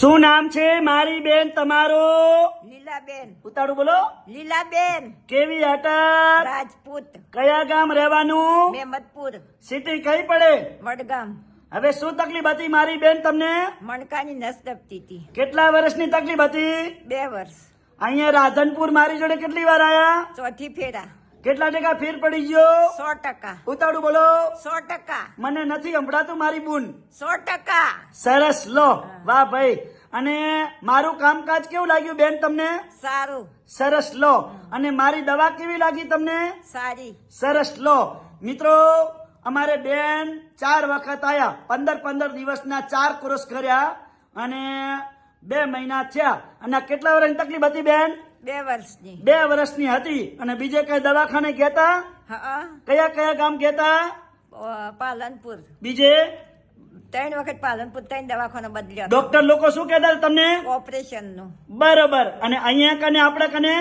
શું નામ છે મારી બેન તમારું? લીલાબેન. ઉતાળું બોલો. લીલાબેન. કેવી અટક રાજપૂત. કયા ગામ રહેવાનું? મેમદપુર સિટી કઈ પડે? વડગામ હવે શું તકલીફ હતી મારી બેન તમને? મણકાની નસ દબતી હતી કેટલા વર્ષની તકલીફ હતી? બે વર્ષ. અહીંયા રાધનપુર મારી જોડે કેટલી વાર આયા? ચોથી ફેરા. કેટલા ટકા ફેર પડી ગયો? સો ટકા. ઉતાળું બોલો. સો ટકા. મને નથી સંભળાતું મારી બુન. સો ટકા. સરસ લો. વાહ ભાઈ. અને મારું કામકાજ કેવું લાગ્યું બેન તમને? સારું. સરસ લો. અને મારી દવા કેવી લાગી તમને? સારી. સરસ લો. મિત્રો અમારે બેન ચાર વખત આયા. પંદર પંદર દિવસના ચાર કોર્સ કર્યા. અને બે મહિના થયા. અને કેટલા વર્ષની તકલીફ હતી બેન? બે વર્ષની. બે વર્ષની હતી. અને બીજે કઈ દવાખાને ગેતા કયા કયા ગામ ગેતા પાલનપુર. બીજે? ત્રણ વખત પાલનપુર ત્રણ દવાખાનો બદલ્યો. ડોક્ટર લોકો શું કહેતા તમને? ઓપરેશનનું બરોબર. અને અહીંયા કને આપણે કને?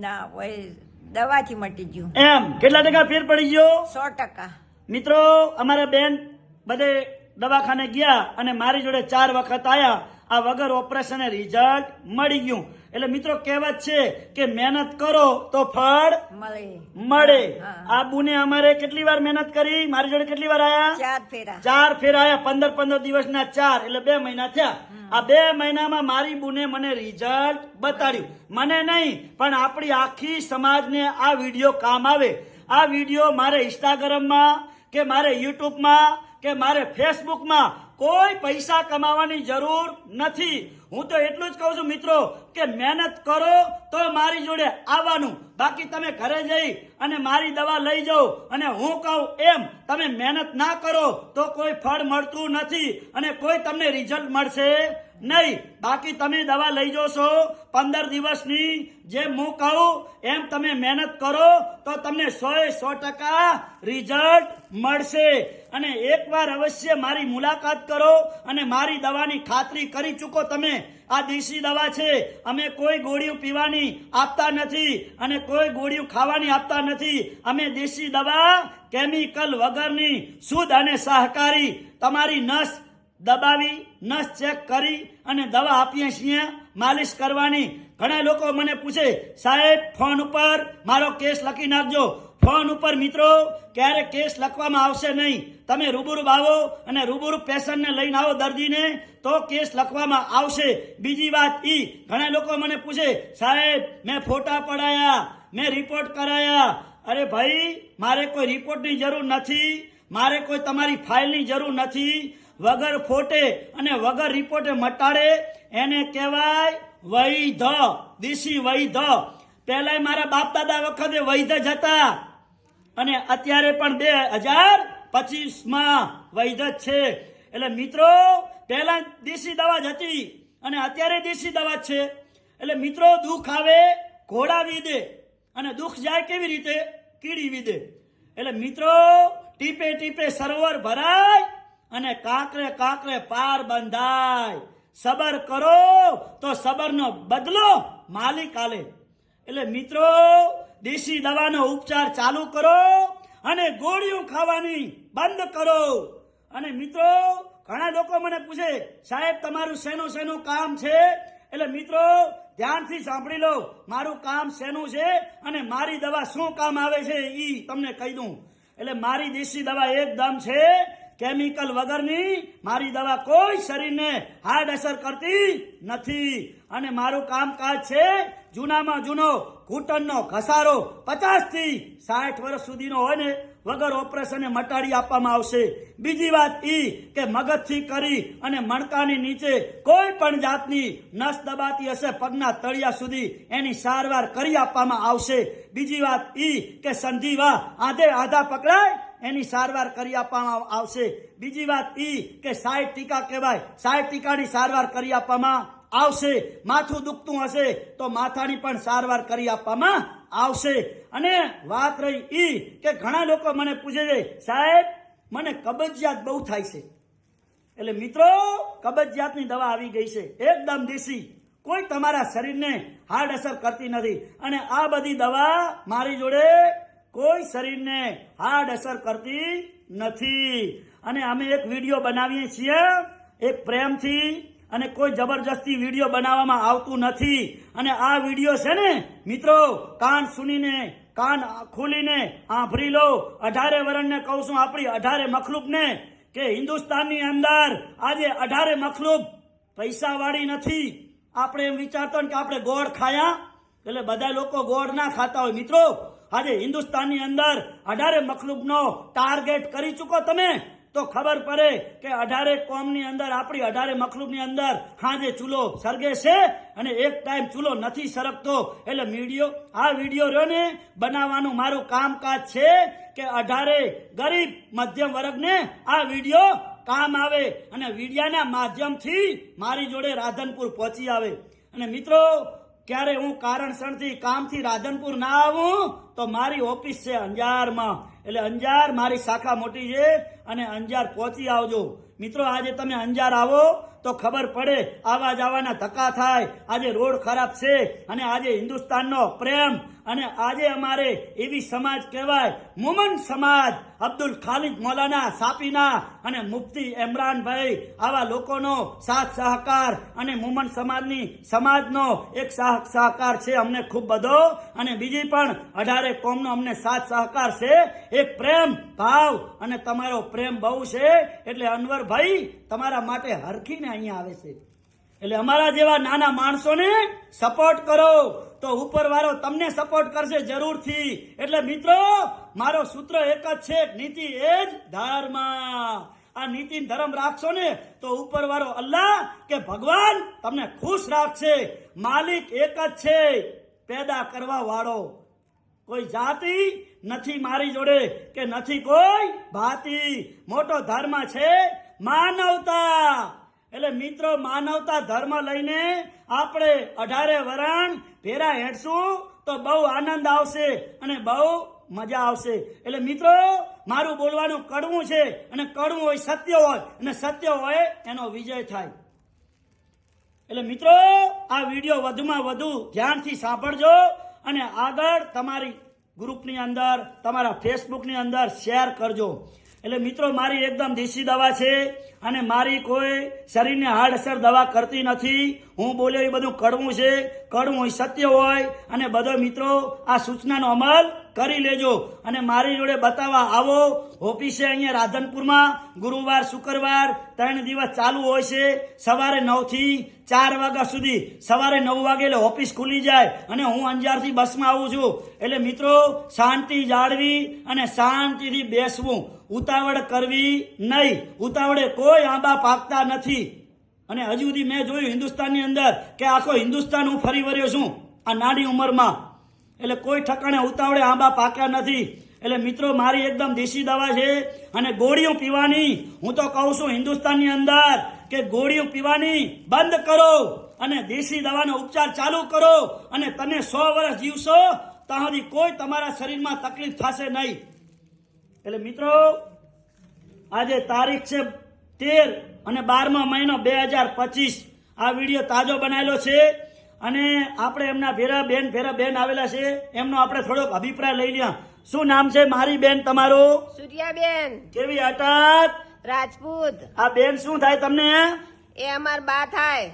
ના ભાઈ દવાથી મટી ગયું. એમ. કેટલા ટકા ફેર પડી ગયો? સો ટકા. મિત્રો અમારા બેન બધે દવાખાને ગયા અને મારી જોડે ચાર વખત આયા. આ વગર ઓપરેશને રિઝલ્ટ મળી ગયું. એટલે મિત્રો કહેવત છે કે મહેનત કરો તો ફળ મળે. મળે. હા. આ અમારે કેટલી વાર મહેનત કરી? મારી જોડે કેટલી વાર આયા? ચાર ફેરા. ચાર ફેરા આયા. પંદર પંદર દિવસના ચાર એટલે બે મહિના થયા. આ બે મહિનામાં મારી બુને મને રિઝલ્ટ બતાડ્યું. મને નહીં પણ આપણી આખી સમાજને આ વીડિયો કામ આવે. આ વીડિયો મારે ઇન્સ્ટાગ્રામમાં કે મારે યુટ્યુબમાં કે મારે ફેસબુકમાં કોઈ પૈસા કમાવાની જરૂર નથી. હું તો એટલું જ કહું છું, મિત્રો, કે મહેનત કરો તો મારી જોડે આવવાનું. બાકી તમે ઘરે જઈ અને મારી દવા લઈ જાઓ અને હું કહું એમ, તમે મહેનત ના કરો તો કોઈ ફળ મળતું નથી અને કોઈ તમને રિઝલ્ટ મળશે નહીં. બાકી તમે દવા લઈ જશો પંદર દિવસની. જેમ હું કહું, એમ તમે મહેનત કરો તો તમને સો સો ટકા રિઝલ્ટ મળશે. અને એકવાર અવશ્ય મારી મુલાકાત કરો અને મારી દવાની ખાતરી કરી ચૂકો તમે. આ દેશી દવા છે. અમે કોઈ ગોળીઓ પીવાની આપતા નથી અને કોઈ ગોળીઓ ખાવાની આપતા નથી. અમે દેશી દવા, કેમિકલ વગરની શુદ્ધ અને સહકારી તમારી નસ દબાવી, નસ ચેક કરી અને દવા આપીએ છીએ, માલિશ કરવાની. ઘણા લોકો મને પૂછે, સાહેબ, ફોન ઉપર મારો કેસ લખી નાખજો. ફોન ઉપર મિત્રો, ક્યારે કેસ લખવામાં આવશે નહીં. તમે રૂબરૂ આવો અને રૂબરૂ પેશન્ટને લઈને આવો દર્દીને, તો કેસ લખવામાં આવશે. બીજી વાત ઈ, ઘણા લોકો મને પૂછે, સાહેબ, મેં ફોટા પડાયા, મેં રિપોર્ટ કરાયા. અરે ભાઈ, મારે કોઈ રિપોર્ટની જરૂર નથી, મારે કોઈ તમારી ફાઇલની જરૂર નથી. વગર ફોટે અને વગર રિપોર્ટે મટાડે, એને કહેવાય વૈધ, દેશી વૈધ. પહેલાંય મારા બાપ દાદા વખતે વૈધ જ હતા. અને અત્યારે પણ બે હજાર પચીસમાં વૈધ જ છે. એટલે મિત્રો, પહેલા દેશી દવા જ હતી અને અત્યારે દેશી દવા છે. એટલે મિત્રો, દુઃખ આવે, ઘોડા વીદે અને દુઃખ જાય કેવી રીતે? કીડી વીદે. એટલે મિત્રો, ટીપે ટીપે સરોવર ભરાય અને કાંકરે કાંકરે પાર બંધાય. સબર કરો તો સબરનો બદલો માલિક આલે. એટલે મિત્રો, દેશી દવાનો ઉપચાર ચાલુ કરો અને ગોળીઓ ખાવાની બંધ કરો. અને મિત્રો, ઘણા લોકો મને પૂછે, સાહેબ, તમારું શેનું શેનું કામ છે? એટલે મિત્રો, ધ્યાનથી સાંભળી લો, મારું કામ શેનું છે અને મારી દવા શું કામ આવે છે એ તમને કહી દઉં. એટલે મારી દેશી દવા એકદમ છે, કેમિકલ વગરની. મારી દવા કોઈ શરીરને હાર્ડ અસર કરતી નથી. અને મારું કામકાજ છે જૂનામાં જૂનો ઘૂંટણનો ઘસારો પચાસથી સાઠ વર્ષ સુધીનો હોય ને, વગર ઓપરેશને મટાડી આપવામાં આવશે. બીજી વાત ઈ કે મગજથી કરી અને મણકાની નીચે કોઈ પણ જાતની નસ દબાતી હશે, પગના તળિયા સુધી એની સારવાર કરી આપવામાં આવશે. બીજી વાત ઈ કે સંધિવા આધે આધા પકડાય, એની સારવાર કરી આપવામાં આવશે. બીજી વાત ઈ કે સાઠ ટીકા કહેવાય સાઠ ટીકાની સારવાર કરી આપવામાં આવશે, માથું દુખતું હશે, તો માથાની પણ સારવાર કરી આપવામાં આવશે. અને વાત રહી ઈ કે ઘણા લોકો મને પૂછે છે, સાહેબ, મને કબજિયાત બહુ થાય છે. એટલે મિત્રો, કબજિયાતની દવા આવી ગઈ છે, એકદમ દેશી. કોઈ તમારા શરીરને હાર્ડ અસર કરતી નથી. અને આ બધી દવા મારી જોડે કોઈ શરીરને હાર્ડ અસર કરતી નથી. અને અમે એક વીડિયો બનાવીએ છીએ, એક પ્રેમથી અને કોઈ જબરજસ્તી વીડિયો બનાવવામાં આવતું નથી. અને આ વીડિયો છે ને, મિત્રો, કાન સુનીને, કાન ખોલીને આંભરી લો. અઢારે વરણને કહું છું આપણી અઢારે મખલૂબને કે હિન્દુસ્તાનની અંદર આજે અઢારે મખલૂબ પૈસાવાળી નથી. આપણે એમ વિચારતો કે આપણે ગોળ ખાયા? એટલે બધા લોકો ગોળ ના ખાતા હોય. મિત્રો, આજે હિન્દુસ્તાનની અંદર અઢારે મખલૂબનો ટાર્ગેટ કરી ચૂકો તમે. તો ખબર પડે કે અઢારે કોમની અંદર, આપણી અઢારે મખલુબની અંદર હાજે ચૂલો સરગે છે અને એક ટાઈમ ચૂલો નથી સરગતો એટલે મીડિયો આ વીડિયો રહ્યો ને, બનાવવાનું મારું કામકાજ છે કે અઢારે ગરીબ મધ્યમ વર્ગને આ વીડિયો કામ આવે અને વિડિયાના માધ્યમથી મારી જોડે રાધનપુર પહોંચી આવે. અને મિત્રો, ક્યારે હું કારણસરથી કામથી રાધનપુર ના આવું તો મારી ઓફિસ છે અંજારમાં. એટલે અંજાર મારી શાખા મોટી છે અને અંજાર પહોંચી આવજો. મિત્રો, આજે તમે અંજાર આવો તો ખબર પડે આવા જવાના ધક્કા થાય. આજે રોડ ખરાબ છે અને આજે હિન્દુસ્તાનનો પ્રેમ અને આજે અમારે એવી સમાજ કહેવાય, મુમન સમાજ, અબ્દુલ ખાલિદ મૌલાના સાપીના અને મુફ્તી ઇમરાનભાઈ, આવા લોકોનો સાથ સહકાર અને મુમન સમાજની સમાજનો એક સાથ સહકાર છે અમને ખૂબ બધો અને બીજી પણ અઢારે કોમનો અમને સાથ સહકાર છે. એક પ્રેમ ભાવ અને તમારો પ્રેમ બહુ છે. એટલે અનવરભાઈ, તમારા માટે હરખીને અહીંયા આવે છે. એટલે અમારા જેવા નાના માણસોને સપોર્ટ કરો. તો ઉપરવાળો તમને સપોર્ટ કરશે જરૂરથી. એટલે મિત્રો, મારો સૂત્ર એક જ છે, નીતિ એ જ ધર્મ. આ નીતિ ધર્મ રાખશો ને, તો ઉપરવાળો અલ્લાહ કે ભગવાન તમને ખુશ રાખશે. માલિક એક જ છે, પેદા કરવા વાળો. કોઈ જાતિ નથી મારી જોડે કે નથી કોઈ ભાતિ. મોટો ધર્મ છે માનવતા. એટલે મિત્રો, માનવતા ધર્મ લઈને આપણે અઢારે વરણ ભેરા હેઠશું તો બહુ આનંદ આવશે અને બહુ મજા આવશે. એટલે મિત્રો, મારું બોલવાનું કડવું છે અને કડવું હોય, સત્ય હોય અને સત્ય હોય એનો વિજય થાય. એટલે મિત્રો, આ વીડિયો વધુમાં વધુ ધ્યાનથી સાંભળજો અને આગળ તમારી ગ્રુપની અંદર, તમારા ફેસબુકની અંદર શેર કરજો. એટલે મિત્રો, મારી એકદમ દેશી દવા છે અને મારી કોઈ શરીરને હાડઅસર દવા કરતી નથી. હું બોલ્યો એ બધું કડવું છે. કડવું સત્ય હોય અને બધો મિત્રો, આ સૂચનાનો અમલ કરી લેજો. અને મારી જોડે બતાવવા આવો, ઓફિસે અહીંયા રાધનપુરમાં ગુરુવાર, શુક્રવાર ત્રણ દિવસ ચાલુ હોય છે. સવારે નવથી ચાર વાગ્યા સુધી સવારે નવ વાગે એટલે ઓફિસ ખુલી જાય અને હું અંજારથી બસમાં આવું છું. એટલે મિત્રો, શાંતિ જાળવી અને શાંતિથી બેસવું. ઉતાવળ કરવી નહીં. ઉતાવળે કોઈ આંબા પાકતા નથી. અને હજુ સુધી મેં જોયું હિન્દુસ્તાનની અંદર કે આખો હિન્દુસ્તાન હું ફરી વર્યો છું આ નાની ઉંમરમાં. એટલે કોઈ ઠકાણે ઉતાવળે આંબા પાક્યા નથી. એટલે મિત્રો, મારી એકદમ દેશી દવા છે અને ગોળીઓ પીવાની. હું તો કહું છું હિન્દુસ્તાનની અંદર કે ગોળીઓ પીવાની બંધ કરો અને દેશી દવાનો ઉપચાર ચાલુ કરો અને તમે સો વર્ષ જીવશો ત્યાં સુધી કોઈ તમારા શરીરમાં તકલીફ થશે નહીં. એટલે મિત્રો આજે તારીખ છે તેર અને બારમા મહિનો બે હજાર પચીસ. આ વીડિયો તાજો બનાવેલો છે અને આપણે એમના ભેરા બેન ભેરા બેન આવેલા છે. એમનો આપણે થોડોક અભિપ્રાય લઈ લ્યા. શું નામ છે મારી બેન તમારું? સૂર્યાબેન. કેવી અટક રાજપૂત. આ બેન શું થાય તમને એ અમાર બા થાય.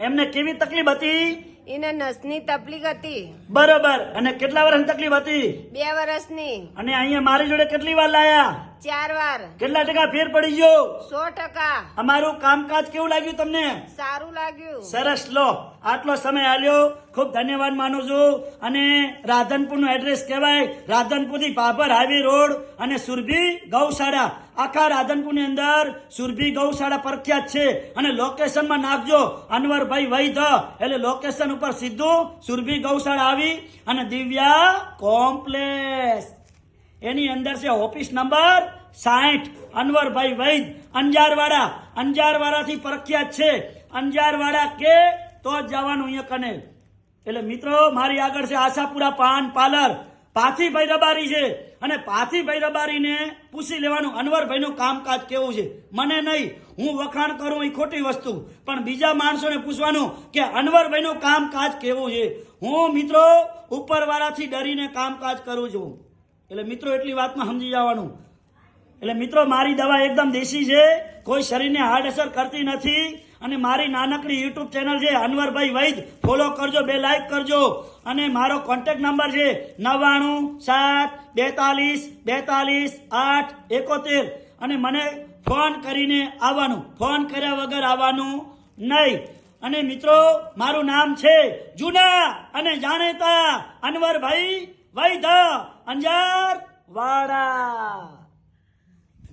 એમને કેવી તકલીફ હતી? એને નસની તકલીફ હતી. બરોબર. અને કેટલા વર્ષની તકલીફ હતી? બે વર્ષની. અને અહીંયા મારી જોડે કેટલી વાર લાયા? ચાર વાર. કેટલા ટકા ફેર પડી ગયો? સો ટકા. અમારું કામકાજ કેવું લાગ્યું તમને? સારું લાગ્યું. સરસ લો. આટલો સમય આલ્યો. ખૂબ ધન્યવાદ માનું છું અને રાધનપુરનું એડ્રેસ કહેવાય, રાધનપુરથી પાપર હાઈવે રોડ અને સુરભી ગૌશાળા. આખા રાધનપુરની અંદર સુરભી ગૌશાળા પ્રખ્યાત છે. અને લોકેશનમાં નાખજો, અનવરભાઈ વૈધ. એટલે લોકેશન ઉપર સીધું સુરભી ગૌશાળા આવી અને દિવ્યા કોમ્પ્લેક્સ એની અંદર છે ઓફિસ નંબર સાઠ અનવરભાઈ વૈદ અંજારવાડા. અંજારવાડાથી પ્રખ્યાત છે. અંજારવાડા કે તો જ જવાનું અહીંયા કને એટલે મિત્રો, મારી આગળ છે આશાપુરા પાન પાર્લર. પાથીભાઈ રબારી છે. અને પાથીભાઈ રબારીને પૂછી લેવાનું અનવરભાઈનું કામકાજ કેવું છે? મને નહીં, હું વખાણ કરું એ ખોટી વસ્તુ. પણ બીજા માણસોને પૂછવાનું કે અનવરભાઈનું કામકાજ કેવું છે? હું મિત્રો ઉપરવાળાથી ડરીને કામકાજ કરું છું. એટલે મિત્રો, એટલી વાતમાં સમજી જવાનું. એટલે મિત્રો, મારી દવા એકદમ દેશી છે. કોઈ શરીરને હાર્ડ અસર કરતી નથી. અને મારી નાનકડી યુટ્યુબ ચેનલ છે, અનવરભાઈ વૈદ. ફોલો કરજો, બે લાઈક કરજો. અને મારો કોન્ટેક્ટ નંબર છે, નવ્વાણું, સાત, બેતાલીસ બેતાલીસ, આઠ, એકોતેર. અને મને ફોન કરીને આવવાનું. ફોન કર્યા વગર આવવાનું નહીં. અને મિત્રો, મારું નામ છે જૂના અને જાણીતા અનવરભાઈ વૈધ અંજાર વાડા